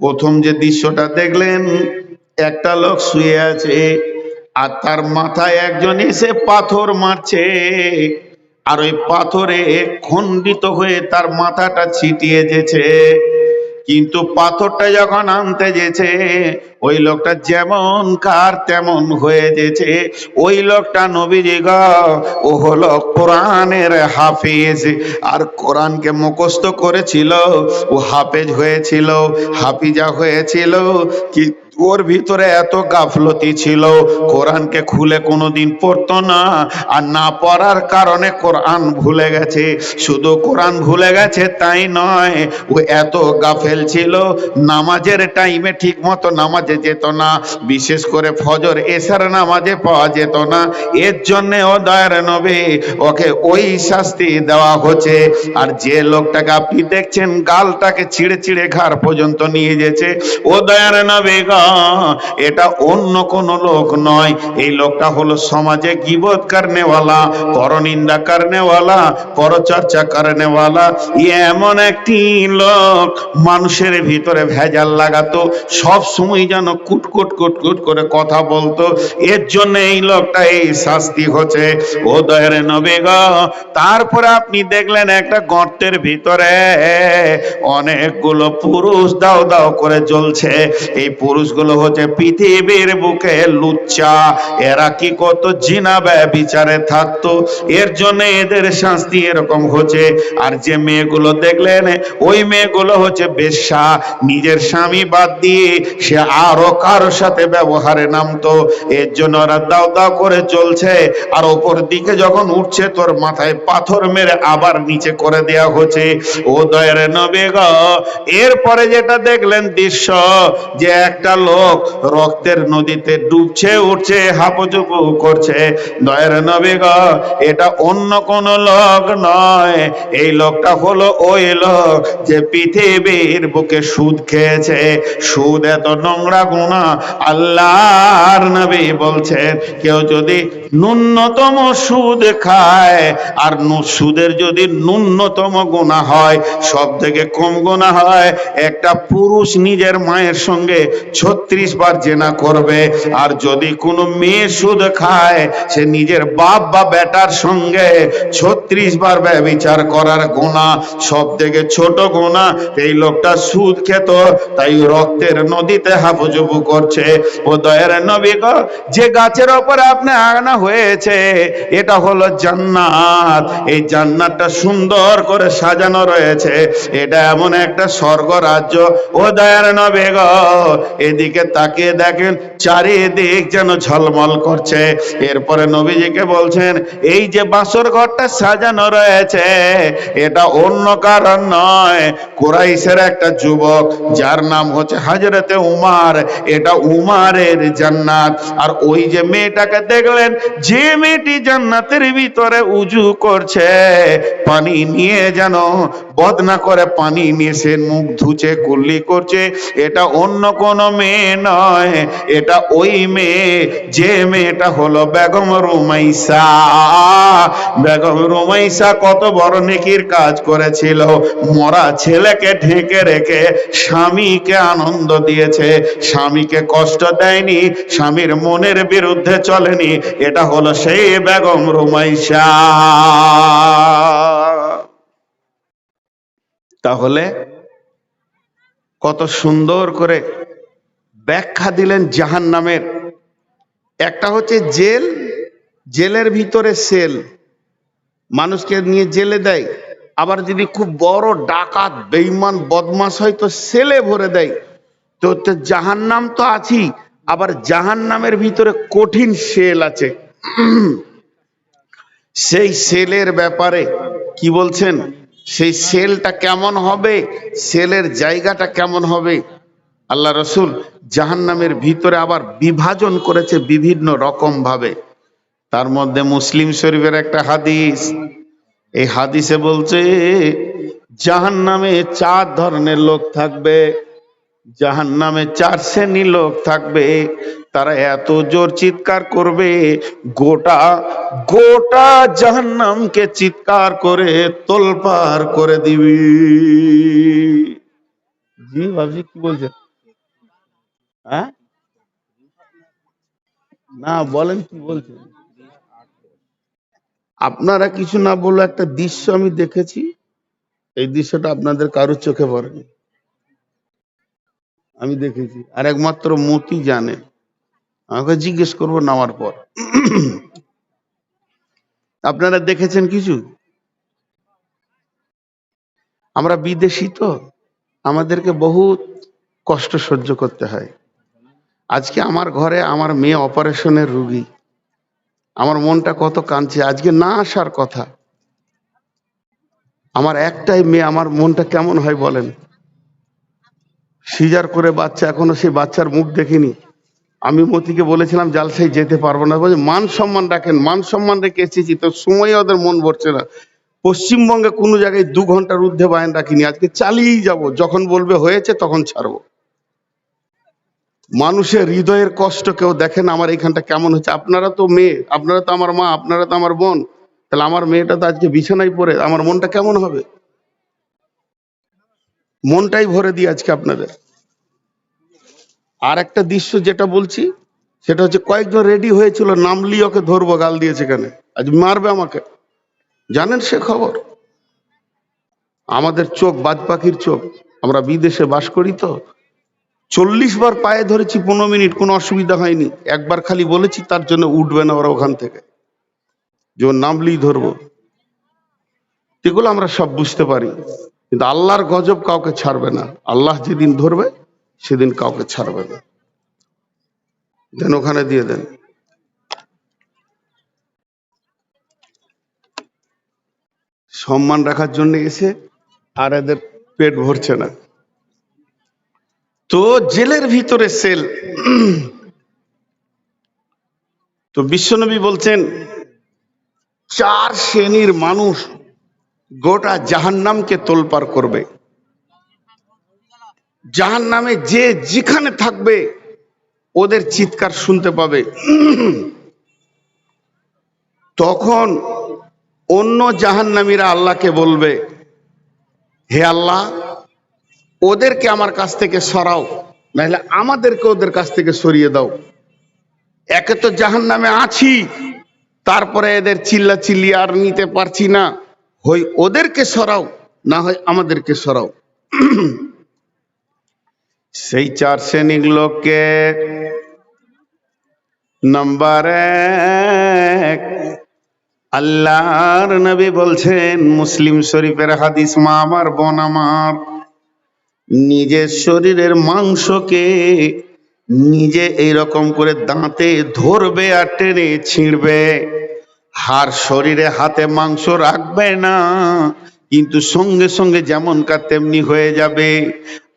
প্রথম যে দৃশ্যটা দেখলেন, একটা লোক শুয়ে আছে আর তার মাথায় একজন এসে পাথর মারছে। আর ওই পাথরে খণ্ডিত হয়ে তার মাথাটা ছিটিয়ে যেছে কিন্তু পাথরটা যখন আনতে যেছে, ওই লোকটা যেমন কার তেমন হয়ে যেছে। ওই লোকটা নবীজি গ, ও হলো কোরআনের হাফিজ। আর কোরআনকে মুখস্থ করেছিল, ও হাফেজ হয়েছিল, হাফিজা হয়েছিল, কি ওর ভিতরে এত গাফলতি ছিল, কোরআনকে খুলে কোনোদিন পড়তো না, আর না পড়ার কারণে কোরআন ভুলে গেছে। শুধু কোরআন ভুলে গেছে, তাই নয়, ও এত গাফেল ছিল, নামাজের টাইমে ঠিক মতো নামাজে যেত না। বিশেষ করে ফজর, এসার নামাজে পাওয়া যেত না। এর জন্য ও দয়ার নবে ওকে ওই শাস্তি দেওয়া হচ্ছে। আর যে লোকটাকে আপনি দেখছেন, গালটাকে ছিঁড়ে ছিঁড়ে ঘাড় পর্যন্ত নিয়ে যেছে ও দয়ার নবে গা। এটা অন্য কোন লোক নয়। এই লোকটা হলো সমাজে গিবত করনেওয়ালা, পরনিন্দা করনেওয়ালা, পরচর্চা করনেওয়ালা। এমন একটি লোক, মানুষের ভিতরে ভেজাল লাগাতো, সব সময় যেন কুটকুট কুটকুট করে কথা বলতো। এর জন্য এই লোকটা এই শাস্তি হচ্ছে। ও দয়ের নবে গো, তারপরে আপনি দেখলেন একটা গর্তের ভিতরে অনেকগুলো পুরুষ দাও দাও করে জ্বলছে। এই পুরুষগুলো হচ্ছে পৃথিবীর বুকে লুচ্চা। এরা কি কত জিনাবে বিচারে থাকতো? এর জন্য এদের শাস্তি এরকম হচ্ছে। আর যে মেয়েগুলো দেখলেন, ওই মেয়েগুলো হচ্ছে বেশ্যা। নিজের স্বামী বাদ দিয়ে সে আরও কারোর সাথে ব্যবহারে নামতো। এর জন্য ওরা দাও দাও করে চলছে। আর ওপর দিকে যখন উঠছে, তোর মাথায় পাথর মেরে আবার নিচে করে দেয়া হচ্ছে। ও দয়ের নবে গ, এরপরে যেটা দেখলেন দৃশ্য, যে একটা লোক রক্তের নদীতে ডুবছে, উঠছে, হাপুচুপু করছে। দয়ের নবে গ, এটা অন্য কোন লোক নয়। এই লোকটা হলো ওই লোক যে পৃথিবীর বুকে সুদ খেয়েছে। সুদ এত নোংরা গুণা আল্লাহর নবী বলছেন, কেউ যদি ন্যূনতম সুদ খায়, আর সুদের যদি ন্যূনতম গুণা হয় সব থেকে কম গুণা হয়, একটা পুরুষ নিজের মায়ের সঙ্গে ছত্রিশ বার জেনা করবে। আর যদি কোনো মেয়ে সুদ খায়, সে নিজের বাপ বা বেটার সঙ্গে ছত্রিশ বার ব্যবচার করার গুণা। সব থেকে ছোট গুণা, এই লোকটা সুদ খেত, তাই রক্তের নদীতে হাবুজুবু করছে। ও দয়ের নবী যে গাছের ওপরে আপনি আনা হয়েছে, এটা হলো জান্নাত। এই জান্নাতটা সুন্দর করে সাজানো রয়েছে। এটা এমন একটা স্বর্গ রাজ্য ও দয়ার নবে গো এদিকে তাকিয়ে দেখেন, চারিদিক যেন ঝলমল করছে। এরপরে নবীজিকে বলছেন, এই যে বাসর ঘরটা সাজানো রয়েছে, এটা অন্য কারণ নয়। কোরাইশের একটা যুবক, যার নাম হচ্ছে হাজরতে উমার, এটা উমারের জান্নাত। আর ওই যে মেয়েটাকে দেখলেন, যে মেয়েটি জান্নাতের ভিতরে উজু করছে, পানি নিয়ে যেন বদনা করে পানি নিয়ে সে মুখ ধুছে কুল্লি করছে। এটা অন্য কোন মেয়ে নয়, এটা ওই মেয়ে। যে মেয়েটা হলো বেগম রুমাইসা। বেগম রুমাইসা কত বড় নেকির কাজ করেছিল। মরা ছেলেকে ঢেকে রেখে স্বামীকে আনন্দ দিয়েছে। স্বামীকে কষ্ট দেয়নি, স্বামীর মনের বিরুদ্ধে চলেনি। এটা হলো সেই বেগম রুমাইসা। তাহলে কত সুন্দর করে ব্যাখ্যা দিলেন জাহান নামের একটা হচ্ছে জেল, জেলের ভিতরে সেল। মানুষকে নিয়ে জেলে দেয়। আবার যদি খুব বড় ডাকাত বেইমান বদমাস হয় তো সেলে ভরে দেয়। তো জাহান নাম তো আছি আবার জাহান নামের ভিতরে কঠিন সেল আছে। সেই সেলের ব্যাপারে কি বলছেন? সেই সেলটা কেমন হবে? সেলের জায়গাটা কেমন হবে? আল্লাহ রসুল জাহান্নামের ভিতরে আবার বিভাজন করেছে বিভিন্ন রকম ভাবে তার মধ্যে মুসলিম শরীফের একটা হাদিস। এই হাদিসে বলছে, জাহান্নামে চার ধরনের লোক থাকবে। জাহান নামে চার শ্রেণি লোক থাকবে। তারা এত জোর চিৎকার করবে, গোটা গোটা জাহান্নামকে চিৎকার করে তোলপার করে দিবি। জি বাবজি, কি বলছেন? হ্যাঁ? না, বলেন কি বলছেন আপনারা কিছু না বললে একটা দৃশ্য আমি দেখেছি। এই দৃশ্যটা আপনাদের কারোর চোখে পড়েনি। আমি দেখেছি। আর একমাত্র মতি জানে। আমাকে জিজ্ঞেস করব নামার পর। আপনারা দেখেছেন কিছু? আমরা বিদেশি তো। আমাদেরকে বহুত কষ্ট সহ্য করতে হয়। আজকে আমার ঘরে আমার মেয়ে অপারেশনের রুগী। আমার মনটা কত কাঁদছে। আজকে না আসার কথা। আমার একটাই মেয়ে, আমার মনটা কেমন হয় বলেন? সিজার করে বাচ্চা, এখনও সেই বাচ্চার মুখ দেখিনি। আমি মতিকে বলেছিলাম জালসাই যেতে পারব না। বলে মান সম্মান রাখেন। মান সম্মান রেখে এসেছি। তো সময় ওদের মন ভরছে না। পশ্চিমবঙ্গে কোনো জায়গায় দু ঘণ্টার ঊর্ধ্বে বায়ন রাখিনি। আজকে চালিয়েই যাব। যখন বলবে হয়েছে তখন ছাড়বো। মানুষের হৃদয়ের কষ্ট কেউ দেখেন আমার এইখানটা কেমন হচ্ছে? আপনারা তো মেয়ে, আপনারা তো আমার মা, আপনারা তো আমার বোন। তাহলে আমার মেয়েটা তো আজকে বিছানায় পড়ে, আমার মনটা কেমন হবে? মনটাই ভরে দিই আজকে আপনাদের। আর একটা দৃশ্য যেটা বলছি, সেটা হচ্ছে কয়েকজন রেডি হয়েছিল নামলি ওকে ধরবো, গাল দিয়েছে কেন আজ মারবে আমাকে। জানেন সে খবর? আমাদের চোখ বাদ পাখির চোখ। আমরা বিদেশে বাস করি তো চল্লিশ বার পায়ে ধরেছি, পনেরো মিনিট, কোনো অসুবিধা হয়নি। একবার খালি বলেছি, তার জন্য উঠবে না ওরা ওখান থেকে। যে ওর নামলেই ধরবো। এগুলো আমরা সব বুঝতে পারি। কিন্তু আল্লাহর গজব কাউকে ছাড়বে না। আল্লাহ যেদিন ধরবে, সেদিন কাউকে ছাড়বে না। দেন ওখানে দিয়ে দেন। সম্মান রাখার জন্য এসে আর এদের পেট ভরছে না। তো জেলের ভিতরে সেল। তো বিশ্বনবী বলছেন, চার শ্রেণির মানুষ গোটা জাহান্নামকে তোলপার করবে। জাহান্নামে যে যেখানে থাকবে, ওদের চিৎকার শুনতে পাবে। তখন অন্য জাহান্নামীরা আল্লাহকে বলবে, হে আল্লাহ ওদেরকে আমার কাছ থেকে সরাও, নাহলে আমাদেরকে ওদের কাছ থেকে সরিয়ে দাও। একে তো জাহান নামে আছি, তারপরে এদের চিল্লা চিল্লি আর নিতে পারছি না। হই ওদেরকে সরাও, না হয় আমাদেরকে সরাও। সেই চার শ্রেণির লোককে নাম্বার এক, আল্লাহর নবী বলছেন, মুসলিম শরীফের হাদিস, মা আমার বোন আমার। নিজের শরীরের মাংসকে নিজে এইরকম করে দাঁতে ধরবে আর টেনে ছিঁড়বে। হার শরীরে হাতে মাংস রাখবে না, কিন্তু সঙ্গে সঙ্গে যেমন কার তেমনি হয়ে যাবে।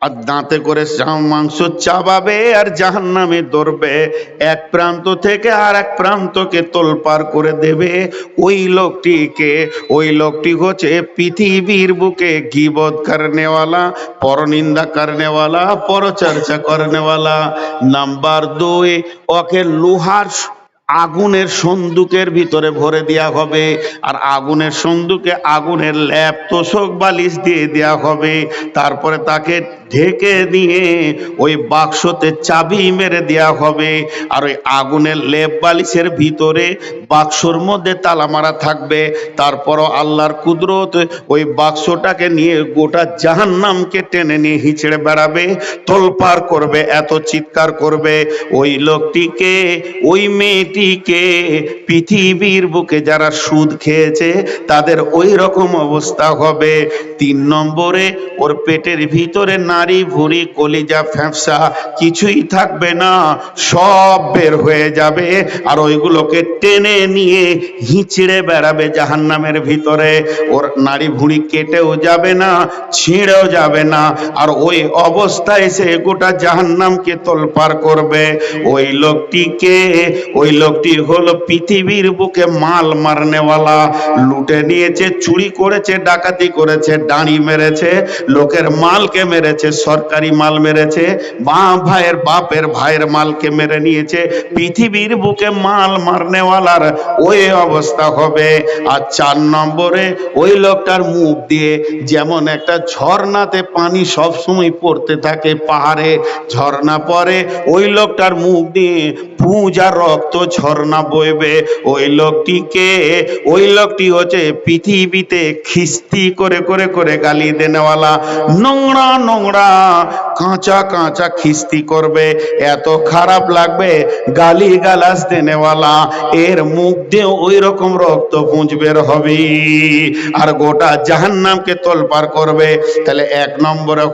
আর দাঁতে করে মাংস চাবাবে আর জাহান নামে ধরবে। এক প্রান্ত থেকে আর এক প্রান্তকে তোলপার করে দেবে। ওই লোকটিকে, ওই লোকটি হচ্ছে পৃথিবীর বুকে গিবত করনেওয়ালা, পরনিন্দা করনেওয়ালা, পরচর্চা করনেওয়ালা। নাম্বার দুই, ওকে লোহার আগুনের সন্দুকের ভিতরে ভরে দেয়া হবে। আর আগুনের সন্দুকে আগুনের ল্যাপ তোষক বালিশ দিয়ে দেয়া হবে। তারপরে তাকে ঢেকে দিয়ে ওই বাক্সতে চাবি মেরে দেয়া হবে। আর ওই আগুনের লেপ বালিশের ভিতরে বাক্সর মধ্যে তালা মারা থাকবে। তারপরও আল্লাহর কুদরত ওই বাক্সটাকে নিয়ে গোটা জাহান্নামকে টেনে নিয়ে হিচড়ে বেড়াবে তোলপার করবে, এত চিৎকার করবে। ওই লোকটিকে, ওই মেয়েটিকে পৃথিবীর বুকে যারা সুদ খেয়েছে, তাদের ওই রকম অবস্থা হবে। তিন নম্বরে ওর পেটের ভিতরে নারী ভুড়ি, কলিজা, ফ্যাপসা কিছুই থাকবে না, সব বের হয়ে যাবে আর ওইগুলোকে টেনে নিয়ে হিঁচড়ে বেড়াবে জাহান্নামের ভিতরে। ওর নারী ভুঁড়ি কেটেও যাবে না, ছিঁড়েও যাবে না আর ওই অবস্থায় সে গোটা জাহান্নামকে তোলপার করবে। ওই লোকটিকে, ওই লোকটি হলো পৃথিবীর বুকে মাল মারনেওয়ালা। লুটে নিয়েছে, চুরি করেছে, ডাকাতি করেছে, ডাঁড়ি মেরেছে, লোকের মালকে মেরেছে সরকারি মাল মেরেছে মা ভাইয়ের বাপের ভাইয়ের মালকে মেরে নিয়েছে, পৃথিবীর বুকে মাল মারনেওয়ালার ওই অবস্থা হবে। আর চার নম্বরে ওই লোকটার মুখ দিয়ে যেমন একটা ঝর্ণাতে পানি সব সময় পড়তে থাকে পাহাড়ে, ঝর্ণা পরে, ওই লোকটার মুখ দিয়ে পূজা রক্ত ঝর্ণা বইবে। ওই লোকটিকে, ওই লোকটি হচ্ছে পৃথিবীতে খিস্তি করে করে করে গালি দেনেওয়ালা, নোংরা নোংরা কাঁচা কাঁচা খিস্তি করবে, এত খারাপ লাগবে গালি গালাস দেনেওয়ালা, এর মুখ দিয়ে ওই রকম রক্ত পুঁজ বের হবে আর গোটা জাহান্নামকে তোলপার করবে, তাহলে এক নম্বরে